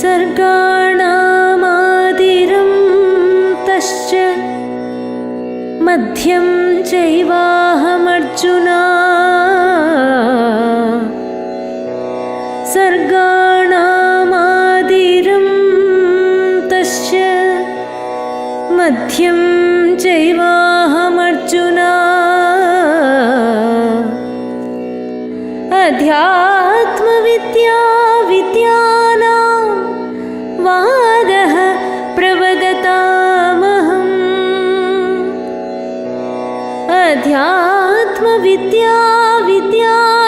सर्गाणामादिरं तश्च मध्यं चैवाहमर्जुना अध्यात्मविद्या विद्यानां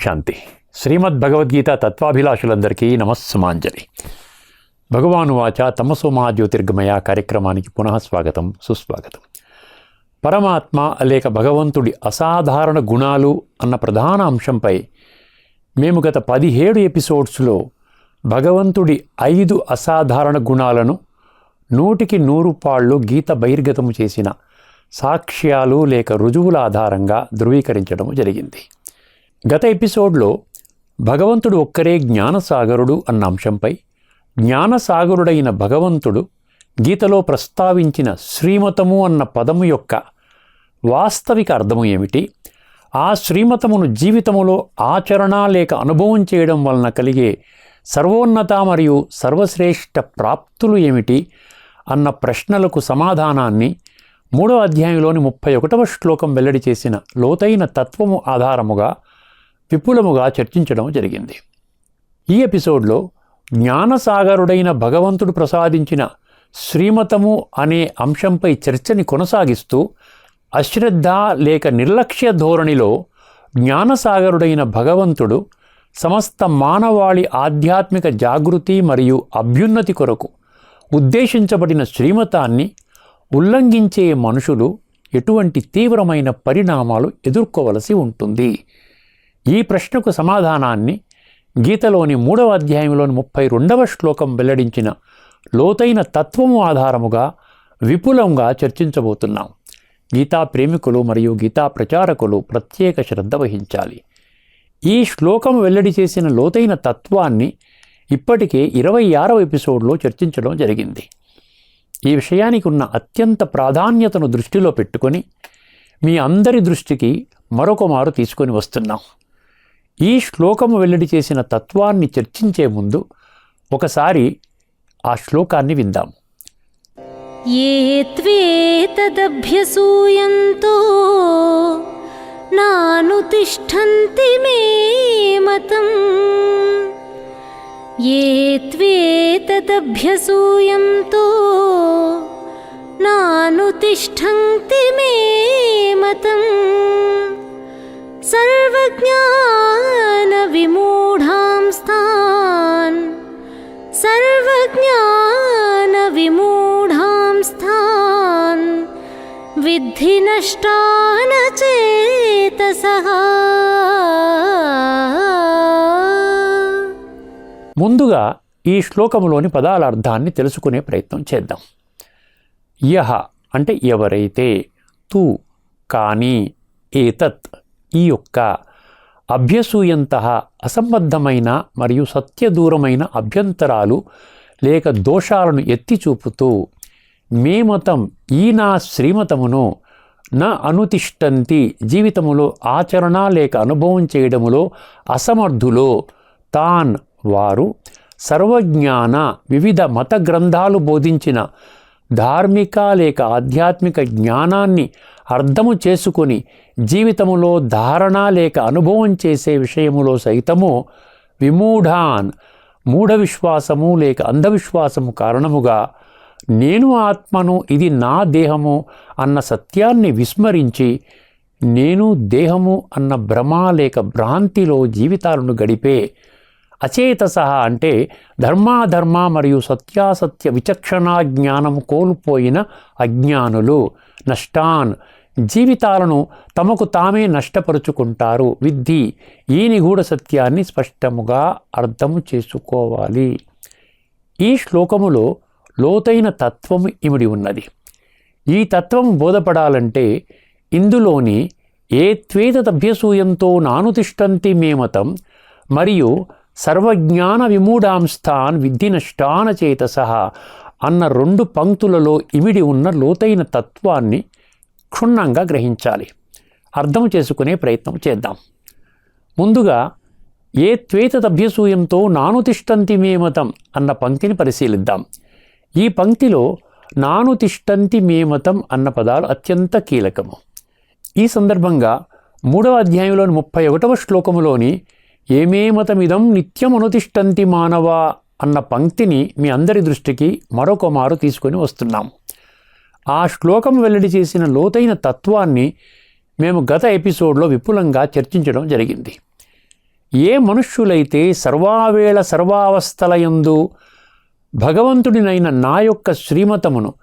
శాంతి. శ్రీమద్ భగవద్గీత తత్వాభిలాషులందరికీ నమస్సుమాంజలి. భగవాను వాచ తమసోమా జ్యోతిర్గమయ కార్యక్రమానికి పునః స్వాగతం సుస్వాగతం. పరమాత్మ లేక భగవంతుడి అసాధారణ గుణాలు అన్న ప్రధాన అంశంపై మేము గత పదిహేడు ఎపిసోడ్స్లో భగవంతుడి ఐదు అసాధారణ గుణాలను నూటికి నూరు పాళ్ళు గీత బహిర్గతము చేసిన సాక్ష్యాలు లేక రుజువుల ఆధారంగా ధృవీకరించడం జరిగింది. గత ఎపిసోడ్లో భగవంతుడు ఒక్కరే జ్ఞానసాగరుడు అన్న అంశంపై జ్ఞానసాగరుడైన భగవంతుడు గీతలో ప్రస్తావించిన శ్రీమతము అన్న పదము యొక్క వాస్తవిక అర్థము ఏమిటి? ఆ శ్రీమతమును జీవితములో ఆచరణ లేక అనుభవం చేయడం వలన కలిగే సర్వోన్నత మరియు సర్వశ్రేష్ఠ ప్రాప్తులు ఏమిటి? అన్న ప్రశ్నలకు సమాధానాన్ని మూడో అధ్యాయంలోని ముప్పై ఒకటవ శ్లోకం వెల్లడి చేసిన లోతైన తత్వము ఆధారముగా విపులముగా చర్చించడం జరిగింది. ఈ ఎపిసోడ్లో జ్ఞానసాగరుడైన భగవంతుడు ప్రసాదించిన శ్రీమతము అనే అంశంపై చర్చని కొనసాగిస్తూ అశ్రద్ధ లేక నిర్లక్ష్య ధోరణిలో జ్ఞానసాగరుడైన భగవంతుడు సమస్త మానవాళి ఆధ్యాత్మిక జాగృతి మరియు అభ్యున్నతి కొరకు ఉద్దేశించబడిన శ్రీమతాన్ని ఉల్లంఘించే మనుషులు ఎటువంటి తీవ్రమైన పరిణామాలు ఎదుర్కోవలసి ఉంటుంది. ఈ ప్రశ్నకు సమాధానాన్ని గీతలోని మూడవ అధ్యాయంలోని ముప్పై రెండవ శ్లోకం వెల్లడించిన లోతైన తత్వము ఆధారముగా విపులంగా చర్చించబోతున్నాం. గీతా ప్రేమికులు మరియు గీతా ప్రచారకులు ప్రత్యేక శ్రద్ధ వహించాలి. ఈ శ్లోకం వెల్లడి చేసిన లోతైన తత్వాన్ని ఇప్పటికే ఇరవై ఆరవ ఎపిసోడ్లో చర్చించడం జరిగింది. ఈ విషయానికి ఉన్న అత్యంత ప్రాధాన్యతను దృష్టిలో పెట్టుకొని మీ అందరి దృష్టికి మరొక మారు తీసుకొని వస్తున్నాం. ఈ శ్లోకము వెల్లడి చేసిన తత్వాన్ని చర్చించే ముందు ఒకసారి ఆ శ్లోకాన్ని విందాము. ఏ నాను తిష్టంతి మే మతం. ఏ త్వేతదభ్యసూయంతో నాను తిష్టంతి మే మతం. सर्वज्ञानविमूढां स्थान् सर्वज्ञानविमूढां स्थान् विद्धि नष्टान चेतसः ముందుగా ఈ శ్లోకములోని పదాల అర్థాన్ని తెలుసుకునే ప్రయత్నం చేద్దాం యహ అంటే ఎవరైతే తు కానీ ఏతత్ ఈ యొక్క అభ్యసూయంత అసంబద్ధమైన మరియు సత్యదూరమైన అభ్యంతరాలు లేక దోషాలను ఎత్తి చూపుతూ మే మతం ఈ నా శ్రీమతమును నా అనుతిష్టంతి జీవితములో ఆచరణ లేక అనుభవం చేయడములో అసమర్థులో. తాన్ వారు సర్వజ్ఞాన వివిధ మత గ్రంథాలు బోధించిన ధార్మిక లేక ఆధ్యాత్మిక జ్ఞానాన్ని అర్థము చేసుకొని జీవితములో ధారణ లేక అనుభవం చేసే విషయములో సైతము విమూఢాన్ మూఢ విశ్వాసము లేక అంధవిశ్వాసము కారణముగా నేను ఆత్మను ఇది నా దేహము అన్న సత్యాన్ని విస్మరించి నేను దేహము అన్న భ్రమ లేక భ్రాంతిలో జీవితాలను గడిపే అచేతస అంటే ధర్మాధర్మ మరియు సత్యాసత్య విచక్షణా జ్ఞానం కోల్పోయిన అజ్ఞానులు నష్టాన్ జీవితాలను తమకు తామే నష్టపరుచుకుంటారు. విద్ధి. ఈ నిగూఢ సత్యాన్ని స్పష్టముగా అర్థము చేసుకోవాలి. ఈ శ్లోకములో లోతైన తత్వము ఇమిడి ఉన్నది. ఈ తత్వం బోధపడాలంటే ఇందులోని ఏ త్వేతభ్యసూయంతో నానుతిష్టంతి మేమతం మరియు సర్వజ్ఞాన విమూఢాంస్థాన్ విద్ధి నష్టాన చేతస అన్న రెండు పంక్తులలో ఇమిడి ఉన్న లోతైన తత్వాన్ని క్షుణ్ణంగా గ్రహించాలి. అర్థం చేసుకునే ప్రయత్నం చేద్దాం. ముందుగా ఏ త్వేతదభ్యసూయంతో నానుతిష్టంతి మేమతం అన్న పంక్తిని పరిశీలిద్దాం. ఈ పంక్తిలో నానుతిష్టంతి మేమతం అన్న పదాలు అత్యంత కీలకము. ఈ సందర్భంగా మూడవ అధ్యాయంలోని ముప్పై ఒకటవ శ్లోకములోని ఏమే మతమిదం నిత్యం అనుతిష్టంతి మానవ అన్న పంక్తిని మీ అందరి దృష్టికి మరొక మారు తీసుకొని వస్తున్నాం. ఆ శ్లోకం వెల్లడి చేసిన లోతైన తత్వాన్ని మేము గత ఎపిసోడ్లో విపులంగా చర్చించడం జరిగింది. ఏ మనుష్యులైతే సర్వావేళ సర్వావస్థలయందు భగవంతుడినైన నా యొక్క శ్రీమతమును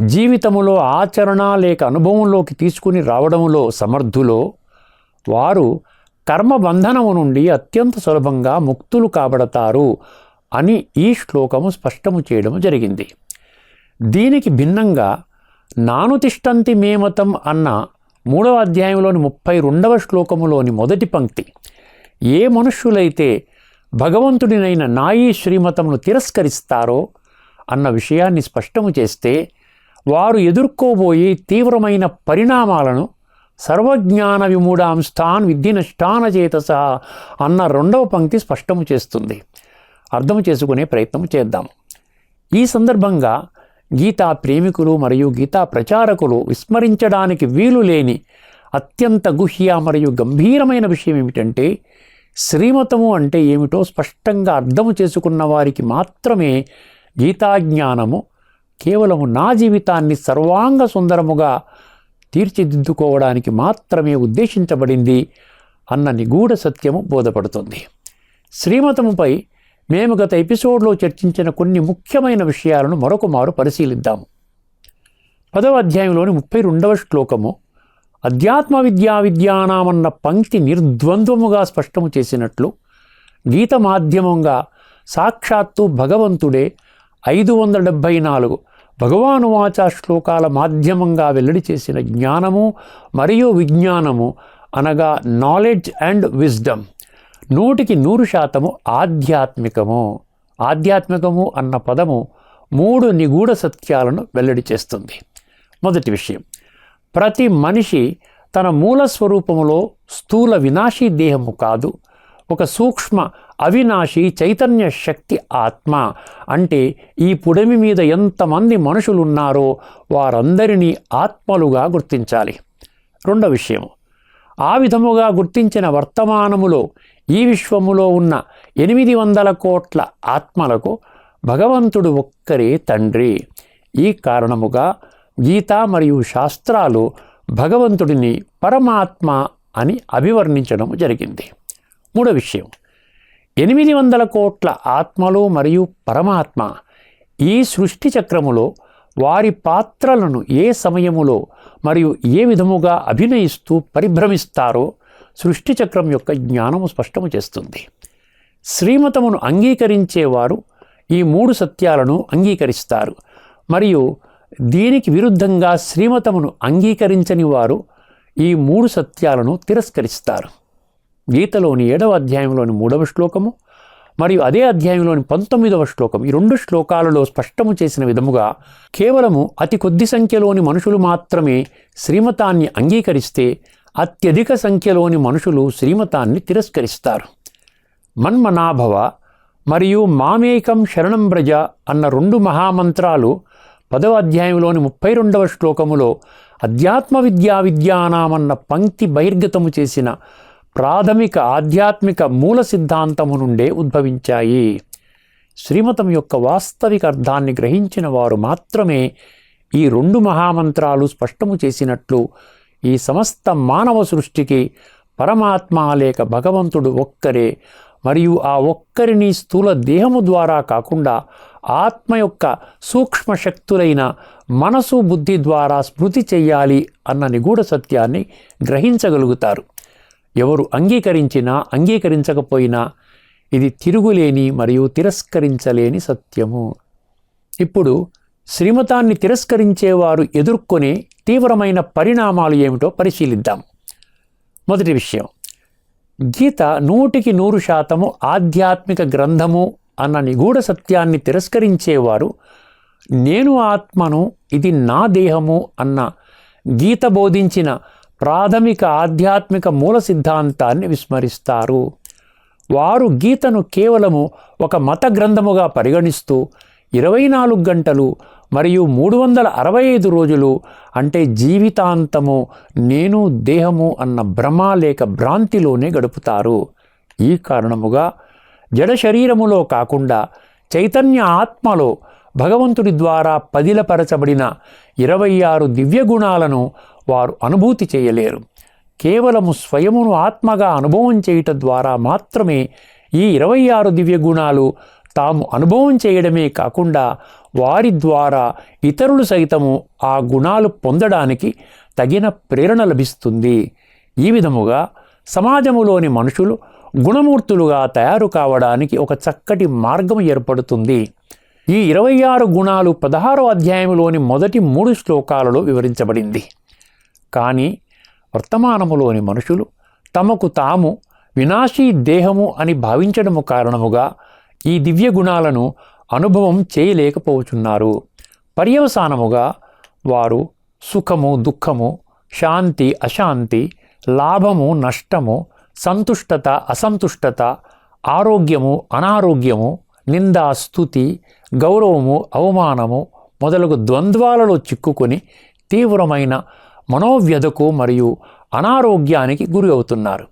జీవితములో ఆచరణ లేక అనుభవంలోకి తీసుకుని రావడంలో సమర్థులో వారు కర్మబంధనము నుండి అత్యంత సులభంగా ముక్తులు కాబడతారు అని ఈ శ్లోకము స్పష్టము చేయడం జరిగింది. దీనికి భిన్నంగా నాను తిష్టంతి మేమతం అన్న మూడవ అధ్యాయంలోని ముప్పై రెండవ శ్లోకములోని మొదటి పంక్తి. ఏ మనుష్యులైతే భగవంతుడినైన నాయీ శ్రీమతమును తిరస్కరిస్తారో అన్న విషయాన్ని స్పష్టము చేస్తే వారు ఎదుర్కోబోయే తీవ్రమైన పరిణామాలను సర్వజ్ఞాన విమూఢాంస్థాన్ విద్యనష్టాన చేతస అన్న రెండవ పంక్తి స్పష్టము చేస్తుంది. అర్థం చేసుకునే ప్రయత్నం చేద్దాం. ఈ సందర్భంగా గీతా ప్రేమికులు మరియు గీతా ప్రచారకులు విస్మరించడానికి వీలు లేని అత్యంత గుహ్య మరియు గంభీరమైన విషయం ఏమిటంటే శ్రీమతము అంటే ఏమిటో స్పష్టంగా అర్థము చేసుకున్న వారికి మాత్రమే గీతాజ్ఞానము కేవలము నా జీవితాన్ని సర్వాంగ సుందరముగా తీర్చిదిద్దుకోవడానికి మాత్రమే ఉద్దేశించబడింది అన్న నిగూఢ సత్యము బోధపడుతుంది. శ్రీమతముపై మేము గత ఎపిసోడ్లో చర్చించిన కొన్ని ముఖ్యమైన విషయాలను మరొక మారు పరిశీలిద్దాము. పదవ అధ్యాయంలోని ముప్పై రెండవ శ్లోకము అధ్యాత్మ విద్యా విద్యానామన్న పంక్తి నిర్ద్వంద్వముగా స్పష్టము చేసినట్లు గీత మాధ్యమంగా సాక్షాత్తు భగవంతుడే ఐదు వందల డెబ్భై నాలుగు భగవానువాచ శ్లోకాల మాధ్యమంగా వెల్లడి చేసిన జ్ఞానము మరియు విజ్ఞానము అనగా నాలెడ్జ్ అండ్ విజ్డమ్ నూటికి నూరు శాతము ఆధ్యాత్మికము. ఆధ్యాత్మికము అన్న పదము మూడు నిగూఢ సత్యాలను వెల్లడి చేస్తుంది. మొదటి విషయం ప్రతి మనిషి తన మూల స్వరూపములో స్థూల వినాశీ దేహము కాదు ఒక సూక్ష్మ అవినాశి చైతన్య శక్తి ఆత్మ. అంటే ఈ పుడమి మీద ఎంతమంది మనుషులున్నారో వారందరినీ ఆత్మలుగా గుర్తించాలి. రెండో విషయం ఆ విధముగా గుర్తించిన వర్తమానములో ఈ విశ్వములో ఉన్న ఎనిమిది వందల కోట్ల ఆత్మలకు భగవంతుడు ఒక్కరే తండ్రి. ఈ కారణముగా గీత మరియు శాస్త్రాలు భగవంతుడిని పరమాత్మ అని అభివర్ణించడం జరిగింది. మూడో విషయం. ఎనిమిది వందల కోట్ల ఆత్మలు మరియు పరమాత్మ ఈ సృష్టి చక్రములో వారి పాత్రలను ఏ సమయములో మరియు ఏ విధముగా అభినయిస్తూ పరిభ్రమిస్తారో సృష్టి చక్రం యొక్క జ్ఞానము స్పష్టము చేస్తుంది. శ్రీమతమును అంగీకరించేవారు ఈ మూడు సత్యాలను అంగీకరిస్తారు. మరియు దీనికి విరుద్ధంగా శ్రీమతమును అంగీకరించని వారు ఈ మూడు సత్యాలను తిరస్కరిస్తారు. గీతలోని ఏడవ అధ్యాయంలోని మూడవ శ్లోకము మరియు అదే అధ్యాయంలోని పంతొమ్మిదవ శ్లోకం ఈ రెండు శ్లోకాలలో స్పష్టము చేసిన విధముగా కేవలము అతి కొద్ది సంఖ్యలోని మనుషులు మాత్రమే శ్రీమతాన్ని అంగీకరిస్తే అత్యధిక సంఖ్యలోని మనుషులు శ్రీమతాన్ని తిరస్కరిస్తారు. మన్మనాభవ మరియు మామేకం శరణం బ్రజ అన్న రెండు మహామంత్రాలు పదవ అధ్యాయంలోని ముప్పై రెండవ శ్లోకములో అధ్యాత్మ విద్యా విద్యానామన్న పంక్తి బహిర్గతము చేసిన ప్రాథమిక ఆధ్యాత్మిక మూల సిద్ధాంతము నుండే ఉద్భవించాయి. శ్రీమతం యొక్క వాస్తవిక అర్థాన్ని గ్రహించిన వారు మాత్రమే ఈ రెండు మహామంత్రాలు స్పష్టము చేసినట్లు ఈ సమస్త మానవ సృష్టికి పరమాత్మ లేక భగవంతుడు ఒక్కరే మరియు ఆ ఒక్కరిని స్థూల దేహము ద్వారా కాకుండా ఆత్మ యొక్క సూక్ష్మ శక్తులైన మనసు బుద్ధి ద్వారా స్మృతి చెయ్యాలి అన్న నిగూఢ సత్యాన్ని గ్రహించగలుగుతారు. ఎవరు అంగీకరించినా అంగీకరించకపోయినా ఇది తిరుగులేని మరియు తిరస్కరించలేని సత్యము. ఇప్పుడు శ్రీమతాన్ని తిరస్కరించేవారు ఎదుర్కొనే తీవ్రమైన పరిణామాలు ఏమిటో పరిశీలిద్దాం. మొదటి విషయం. గీత నూటికి నూరు శాతము ఆధ్యాత్మిక గ్రంథము అన్న నిగూఢ సత్యాన్ని తిరస్కరించేవారు నేను ఆత్మను ఇది నా దేహము అన్న గీత బోధించిన ప్రాథమిక ఆధ్యాత్మిక మూల సిద్ధాంతాన్ని విస్మరిస్తారు. వారు గీతను కేవలము ఒక మత గ్రంథముగా పరిగణిస్తూ ఇరవై నాలుగు గంటలు మరియు మూడు వందల అరవై ఐదు రోజులు అంటే జీవితాంతము నేను దేహము అన్న భ్రమ లేక భ్రాంతిలోనే గడుపుతారు. ఈ కారణముగా జడ శరీరములో కాకుండా చైతన్య ఆత్మలో భగవంతుడి ద్వారా పదిలపరచబడిన ఇరవై ఆరు దివ్య గుణాలను వారు అనుభూతి చేయలేరు. కేవలము స్వయమును ఆత్మగా అనుభవం చేయుట ద్వారా మాత్రమే ఈ ఇరవై ఆరు దివ్య గుణాలు తాము అనుభవం చేయడమే కాకుండా వారి ద్వారా ఇతరులు సైతము ఆ గుణాలు పొందడానికి తగిన ప్రేరణ లభిస్తుంది. ఈ విధముగా సమాజములోని మనుషులు గుణమూర్తులుగా తయారు కావడానికి ఒక చక్కటి మార్గం ఏర్పడుతుంది. ఈ ఇరవై ఆరు గుణాలు పదహారో అధ్యాయంలోని మొదటి మూడు శ్లోకాలలో వివరించబడింది. కానీ వర్తమానములోని మనుషులు తమకు తాము వినాశీ దేహము అని భావించడము కారణముగా ఈ దివ్య గుణాలను అనుభవం చేయలేకపోతున్నారు. పర్యవసానముగా వారు సుఖము దుఃఖము శాంతి అశాంతి లాభము నష్టము సంతుష్టత అసంతుష్టత ఆరోగ్యము అనారోగ్యము నిందా స్థుతి గౌరవము అవమానము మొదలగు ద్వంద్వాలలో చిక్కుకొని తీవ్రమైన మనోవ్యధకు మరియు అనారోగ్యానికి గురి అవుతున్నారు.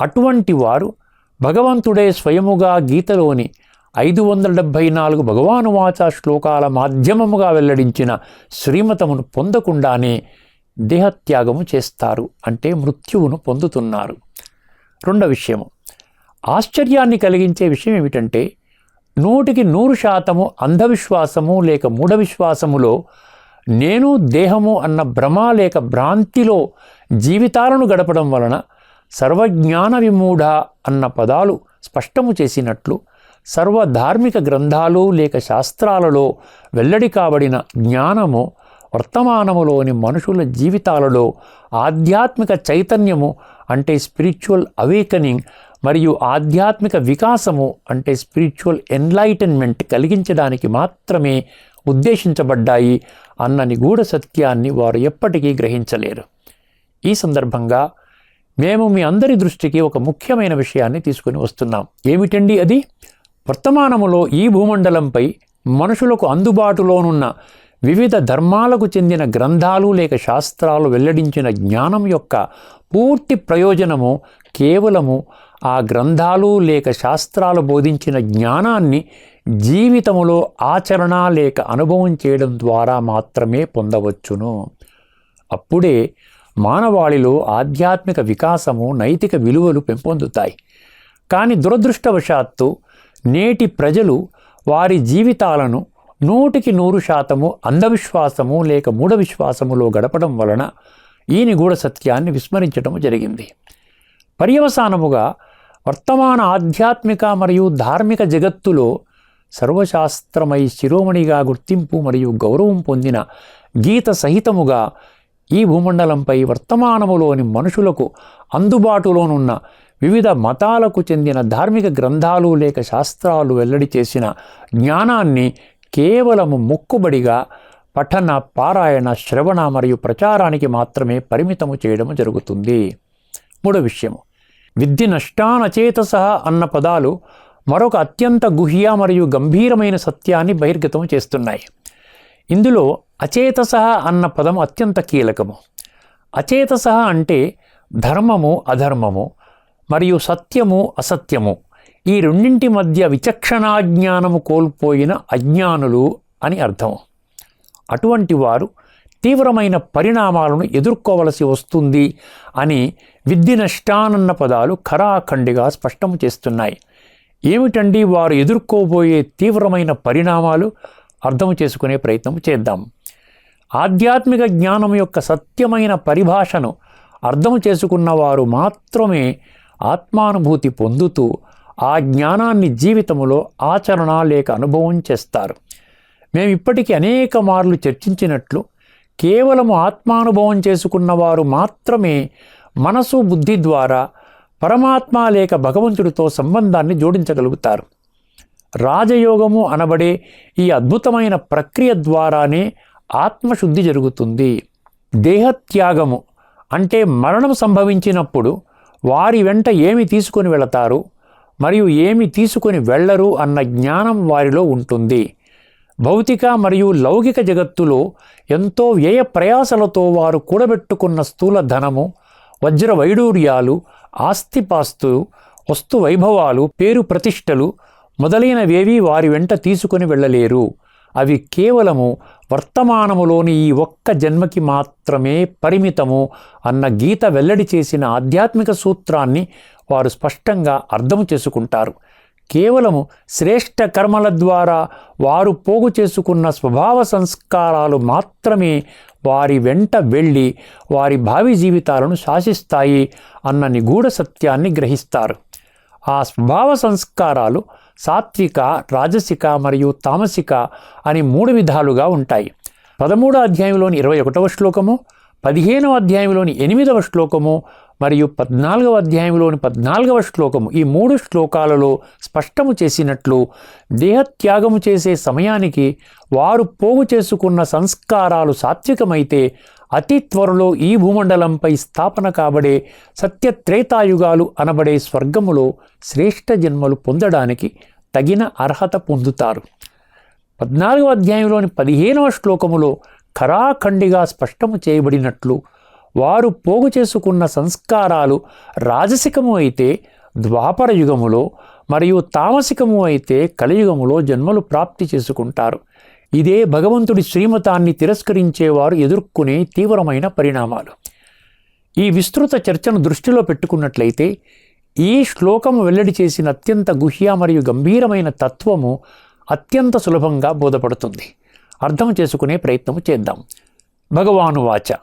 అటువంటి వారు భగవంతుడే స్వయముగా గీతలోని ఐదు వందల డెబ్భై నాలుగు భగవానువాచ శ్లోకాల మాధ్యమముగా వెల్లడించిన శ్రీమతమును పొందకుండానే దేహత్యాగము చేస్తారు. అంటే మృత్యువును పొందుతున్నారు. రెండవ విషయము. ఆశ్చర్యాన్ని కలిగించే విషయం ఏమిటంటే నూటికి నూరు శాతము అంధవిశ్వాసము లేక మూఢ విశ్వాసములో నేను దేహము అన్న భ్రమ లేక భ్రాంతిలో జీవితాలను గడపడం వలన సర్వజ్ఞాన విమూఢ అన్న పదాలు స్పష్టము చేసినట్లు సర్వధార్మిక గ్రంథాలు లేక శాస్త్రాలలో వెల్లడి కాబడిన జ్ఞానము వర్తమానములోని మనుషుల జీవితాలలో ఆధ్యాత్మిక చైతన్యము అంటే స్పిరిచువల్ అవేకనింగ్ మరియు ఆధ్యాత్మిక వికాసము అంటే స్పిరిచువల్ ఎన్లైటన్మెంట్ కలిగించడానికి మాత్రమే ఉద్దేశించబడ్డాయి అన్న నిగూఢ సత్యాన్ని వారు ఎప్పటికీ గ్రహించలేరు. ఈ సందర్భంగా మేము మీ అందరి దృష్టికి ఒక ముఖ్యమైన విషయాన్ని తీసుకుని వస్తున్నాం. ఏమిటండి అది? వర్తమానములో ఈ భూమండలంపై మనుషులకు అందుబాటులోనున్న వివిధ ధర్మాలకు చెందిన గ్రంథాలు లేక శాస్త్రాలు వెల్లడించిన జ్ఞానం యొక్క పూర్తి ప్రయోజనము కేవలము ఆ గ్రంథాలు లేక శాస్త్రాలు బోధించిన జ్ఞానాన్ని జీవితములో ఆచరణ లేక అనుభవం చేయడం ద్వారా మాత్రమే పొందవచ్చును. అప్పుడే మానవాళిలో ఆధ్యాత్మిక వికాసము నైతిక విలువలు పెంపొందుతాయి. కానీ దురదృష్టవశాత్తు నేటి ప్రజలు వారి జీవితాలను నూటికి నూరు శాతము అంధవిశ్వాసము లేక మూఢ విశ్వాసములో గడపడం వలన ఈ నిగూఢ సత్యాన్ని విస్మరించడం జరిగింది. పర్యవసానముగా వర్తమాన ఆధ్యాత్మిక మరియు ధార్మిక జగత్తులో సర్వశాస్త్రమై శిరోమణిగా గుర్తింపు మరియు గౌరవం పొందిన గీత సహితముగా ఈ భూమండలంపై వర్తమానములోని మనుషులకు అందుబాటులోనున్న వివిధ మతాలకు చెందిన ధార్మిక గ్రంథాలు లేక శాస్త్రాలు వెల్లడి చేసిన జ్ఞానాన్ని కేవలము మొక్కుబడిగా పఠన పారాయణ శ్రవణ మరియు ప్రచారానికి మాత్రమే పరిమితము చేయడం జరుగుతుంది. మూడో విషయము. విద్య నష్టానచేతస అన్న పదాలు మరొక అత్యంత గుహ్య మరియు గంభీరమైన సత్యాన్ని బహిర్గతం చేస్తున్నాయి. ఇందులో అచేతస అన్న పదం అత్యంత కీలకము. అచేతస అంటే ధర్మము అధర్మము మరియు సత్యము అసత్యము. ఈ రెండింటి మధ్య విచక్షణాజ్ఞానము కోల్పోయిన అజ్ఞానులు అని అర్థం. అటువంటి వారు తీవ్రమైన పరిణామాలను ఎదుర్కోవలసి వస్తుంది అని విద్య నష్టానన్న పదాలు ఖరాఖండిగా స్పష్టం చేస్తున్నాయి. ఏమిటండి వారు ఎదుర్కోబోయే తీవ్రమైన పరిణామాలు? అర్థం చేసుకునే ప్రయత్నం చేద్దాం. ఆధ్యాత్మిక జ్ఞానం యొక్క సత్యమైన పరిభాషను అర్థం చేసుకున్నవారు మాత్రమే ఆత్మానుభూతి పొందుతూ ఆ జ్ఞానాన్ని జీవితంలో ఆచరణ లేక అనుభవం చేస్తారు. మేము ఇప్పటికీ అనేక మార్లు చర్చించినట్లు కేవలము ఆత్మానుభవం చేసుకున్న వారు మాత్రమే మనసు బుద్ధి ద్వారా పరమాత్మ లేక భగవంతుడితో సంబంధాన్ని జోడించగలుగుతారు. రాజయోగము అనబడే ఈ అద్భుతమైన ప్రక్రియ ద్వారానే ఆత్మశుద్ధి జరుగుతుంది. దేహత్యాగము అంటే మరణం సంభవించినప్పుడు వారి వెంట ఏమి తీసుకొని వెళతారు మరియు ఏమి తీసుకొని వెళ్ళరు అన్న జ్ఞానం వారిలో ఉంటుంది. భౌతిక మరియు లౌకిక జగత్తులో ఎంతో వ్యయ ప్రయాసలతో వారు కూడబెట్టుకున్న స్థూల ధనము వజ్ర వైడూర్యాలు ఆస్తిపాస్తు వస్తు వైభవాలు పేరు ప్రతిష్టలు మొదలైనవేవీ వారి వెంట తీసుకొని వెళ్ళలేరు. అవి కేవలము వర్తమానములోని ఈ ఒక్క జన్మకి మాత్రమే పరిమితము అన్న గీత వెల్లడి చేసిన ఆధ్యాత్మిక సూత్రాన్ని వారు స్పష్టంగా అర్థం చేసుకుంటారు. కేవలము శ్రేష్ఠ కర్మల ద్వారా వారు పోగు చేసుకున్న స్వభావ సంస్కారాలు మాత్రమే వారి వెంట వెళ్ళి వారి భావి జీవితాలను శాసిస్తాయి అన్న నిగూఢ సత్యాన్ని గ్రహిస్తారు. ఆ స్వభావ సంస్కారాలు సాత్విక రాజసిక మరియు తామసిక అని మూడు విధాలుగా ఉంటాయి. పదమూడో అధ్యాయంలోని ఇరవై ఒకటవ శ్లోకము పదిహేనవ అధ్యాయంలోని ఎనిమిదవ శ్లోకము మరియు పద్నాలుగవ అధ్యాయంలోని పద్నాలుగవ శ్లోకము ఈ మూడు శ్లోకాలలో స్పష్టము చేసినట్లు దేహత్యాగము చేసే సమయానికి వారు పోగు చేసుకున్న సంస్కారాలు సాత్వికమైతే అతి త్వరలో ఈ భూమండలంపై స్థాపన కాబడే సత్యత్రేతాయుగాలు అనబడే స్వర్గములో శ్రేష్ఠ జన్మలు పొందడానికి తగిన అర్హత పొందుతారు. పద్నాలుగవ అధ్యాయంలోని పదిహేనవ శ్లోకములో ఖరాఖండిగా స్పష్టము చేయబడినట్లు వారు పోగు చేసుకున్న సంస్కారాలు రాజసికము అయితే ద్వాపర యుగములో మరియు తామసికము అయితే కలియుగములో జన్మలు ప్రాప్తి చేసుకుంటారు. ఇదే భగవంతుడి శ్రీమతాన్ని తిరస్కరించేవారు ఎదుర్కొనే తీవ్రమైన పరిణామాలు. ఈ విస్తృత చర్చను దృష్టిలో పెట్టుకున్నట్లయితే ఈ శ్లోకము వెల్లడి చేసిన అత్యంత గుహ్య మరియు గంభీరమైన తత్వము అత్యంత సులభంగా బోధపడుతుంది. అర్థం చేసుకునే ప్రయత్నం చేద్దాం. భగవాను వాచ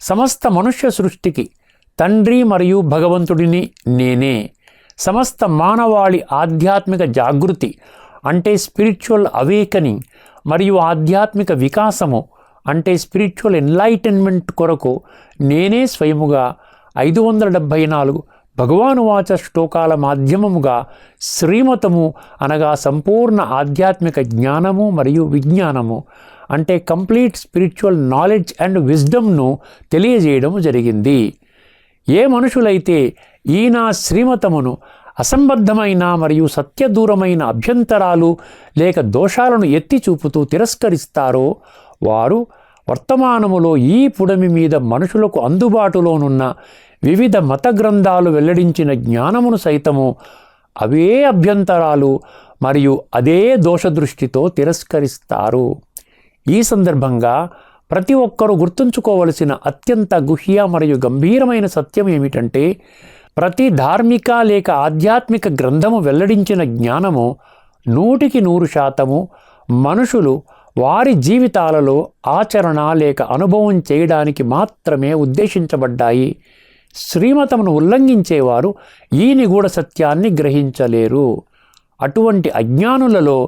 సమస్త మనుష్య సృష్టికి తండ్రి మరియు భగవంతుడిని నేనే. సమస్త మానవాళి ఆధ్యాత్మిక జాగృతి అంటే స్పిరిచువల్ అవేకనింగ్ మరియు ఆధ్యాత్మిక వికాసము అంటే స్పిరిచువల్ ఎన్లైటన్మెంట్ కొరకు నేనే స్వయముగా ఐదు వందల డెబ్భై నాలుగు భగవాను వాచ శ్లోకాల మాధ్యమముగా శ్రీమతము అనగా సంపూర్ణ ఆధ్యాత్మిక జ్ఞానము మరియు విజ్ఞానము. అంటే కంప్లీట్ స్పిరిచువల్ నాలెడ్జ్ అండ్ విజ్డమ్ను తెలియజేయడం జరిగింది. ఏ మనుషులైతే ఈయన శ్రీమతమును అసంబద్ధమైన మరియు సత్యదూరమైన అభ్యంతరాలు లేక దోషాలను ఎత్తి చూపుతూ తిరస్కరిస్తారో వారు వర్తమానములో ఈ పుడమి మీద మనుషులకు అందుబాటులోనున్న వివిధ మత గ్రంథాలు వెల్లడించిన జ్ఞానమును సైతము అవే అభ్యంతరాలు మరియు అదే దోషదృష్టితో తిరస్కరిస్తారు. ఈ సందర్భంగా ప్రతి ఒక్కరూ గుర్తుంచుకోవలసిన అత్యంత గుహ్య మరియు గంభీరమైన సత్యం ఏమిటంటే ప్రతి ధార్మిక లేక ఆధ్యాత్మిక గ్రంథము వెల్లడించిన జ్ఞానము నూటికి నూరు శాతము మనుషులు వారి జీవితాలలో ఆచరణ లేక అనుభవం చేయడానికి మాత్రమే ఉద్దేశించబడ్డాయి. శ్రీమతమును ఉల్లంఘించేవారు ఈ నిగూఢ సత్యాన్ని గ్రహించలేరు. అటువంటి అజ్ఞానులలో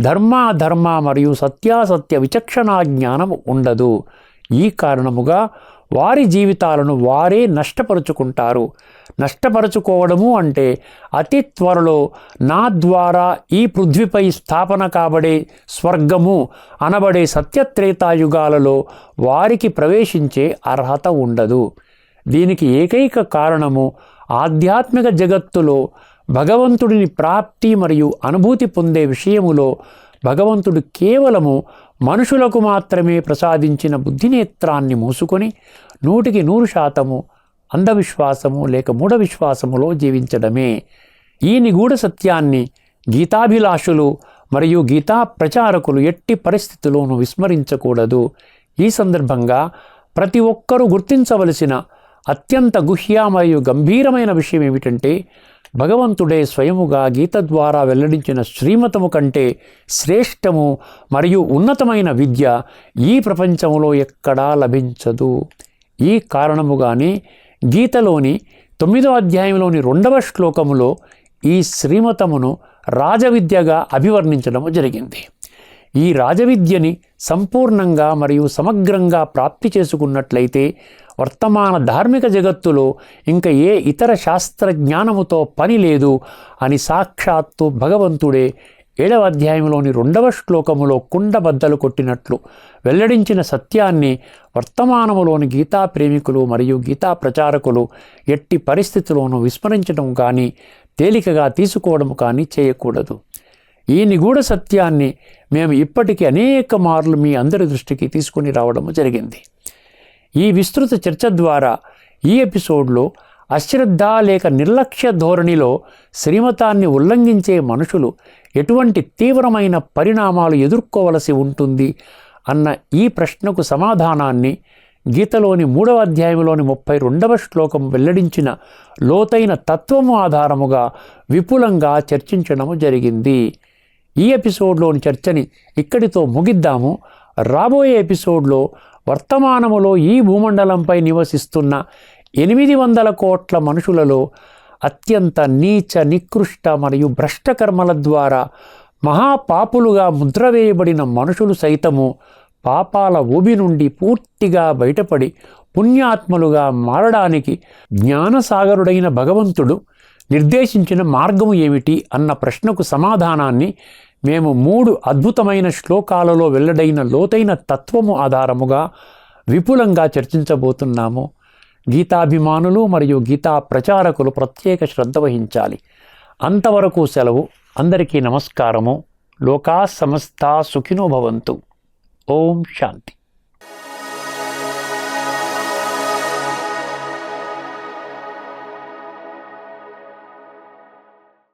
ధర్మాధర్మ మరియు సత్యాసత్య విచక్షణా జ్ఞానం ఉండదు. ఈ కారణముగా వారి జీవితాలను వారే నష్టపరుచుకుంటారు. నష్టపరుచుకోవడము అంటే అతి త్వరలో నా ద్వారా ఈ పృథ్వీపై స్థాపన కాబడే స్వర్గము అనబడే సత్యత్రేతాయుగాలలో వారికి ప్రవేశించే అర్హత ఉండదు. దీనికి ఏకైక కారణము ఆధ్యాత్మిక జగత్తులో భగవంతుడిని ప్రాప్తి మరియు అనుభూతి పొందే విషయములో భగవంతుడు కేవలము మనుషులకు మాత్రమే ప్రసాదించిన బుద్ధినేత్రాన్ని మూసుకొని నూటికి నూరు శాతము అంధవిశ్వాసము లేక మూఢ విశ్వాసములో జీవించడమే. ఈ నిగూఢ సత్యాన్ని గీతాభిలాషులు మరియు గీతా ప్రచారకులు ఎట్టి పరిస్థితుల్లోనూ విస్మరించకూడదు. ఈ సందర్భంగా ప్రతి ఒక్కరూ గుర్తించవలసిన అత్యంత గుహ్య మరియు గంభీరమైన విషయం ఏమిటంటే భగవంతుడే స్వయముగా గీత ద్వారా వెల్లడించిన శ్రీమతము కంటే శ్రేష్టము మరియు ఉన్నతమైన విద్య ఈ ప్రపంచంలో ఎక్కడా లభించదు. ఈ కారణముగానే గీతలోని తొమ్మిదో అధ్యాయంలోని రెండవ శ్లోకములో ఈ శ్రీమతమును రాజవిద్యగా అభివర్ణించడము జరిగింది. ఈ రాజవిద్యని సంపూర్ణంగా మరియు సమగ్రంగా ప్రాప్తి చేసుకున్నట్లయితే వర్తమాన ధార్మిక జగత్తులో ఇంకా ఏ ఇతర శాస్త్ర జ్ఞానముతో పని లేదు అని సాక్షాత్తు భగవంతుడే ఏడవ అధ్యాయంలోని రెండవ శ్లోకములో కుండబద్దలు కొట్టినట్లు వెల్లడించిన సత్యాన్ని వర్తమానములోని గీతా ప్రేమికులు మరియు గీతా ప్రచారకులు ఎట్టి పరిస్థితిలోనూ విస్మరించడం కానీ తేలికగా తీసుకోవడం కానీ చేయకూడదు. ఈ నిగూఢ సత్యాన్ని మేము ఇప్పటికీ అనేక మార్లు మీ అందరి దృష్టికి తీసుకుని రావడం జరిగింది. ఈ విస్తృత చర్చ ద్వారా ఈ ఎపిసోడ్లో అశ్రద్ధ లేక నిర్లక్ష్య ధోరణిలో శ్రీమతాన్ని ఉల్లంఘించే మనుషులు ఎటువంటి తీవ్రమైన పరిణామాలు ఎదుర్కోవలసి ఉంటుంది అన్న ఈ ప్రశ్నకు సమాధానాన్ని గీతలోని మూడవ అధ్యాయంలోని ముప్పై రెండవ శ్లోకం వెల్లడించిన లోతైన తత్వము ఆధారముగా విపులంగా చర్చించడము జరిగింది. ఈ ఎపిసోడ్లోని చర్చని ఇక్కడితో ముగిద్దాము. రాబోయే ఎపిసోడ్లో వర్తమానములో ఈ భూమండలంపై నివసిస్తున్న ఎనిమిది వందల కోట్ల మనుషులలో అత్యంత నీచ నికృష్ట మరియు భ్రష్టకర్మల ద్వారా మహాపాపులుగా ముద్ర వేయబడిన మనుషులు సైతము పాపాల ఊబి నుండి పూర్తిగా బయటపడి పుణ్యాత్మలుగా మారడానికి జ్ఞానసాగరుడైన భగవంతుడు నిర్దేశించిన మార్గము ఏమిటి అన్న ప్రశ్నకు సమాధానాన్ని మేము మూడు అద్భుతమైన శ్లోకాలలో వెల్లడైన లోతైన తత్వము ఆధారముగా విపులంగా చర్చించబోతున్నాము. గీతాభిమానులు మరియు గీతా ప్రచారకులు ప్రత్యేక శ్రద్ధ వహించాలి. అంతవరకు సెలవు. అందరికీ నమస్కారము. లోకా సమస్త సుఖినో భవంతు. ఓం శాంతి.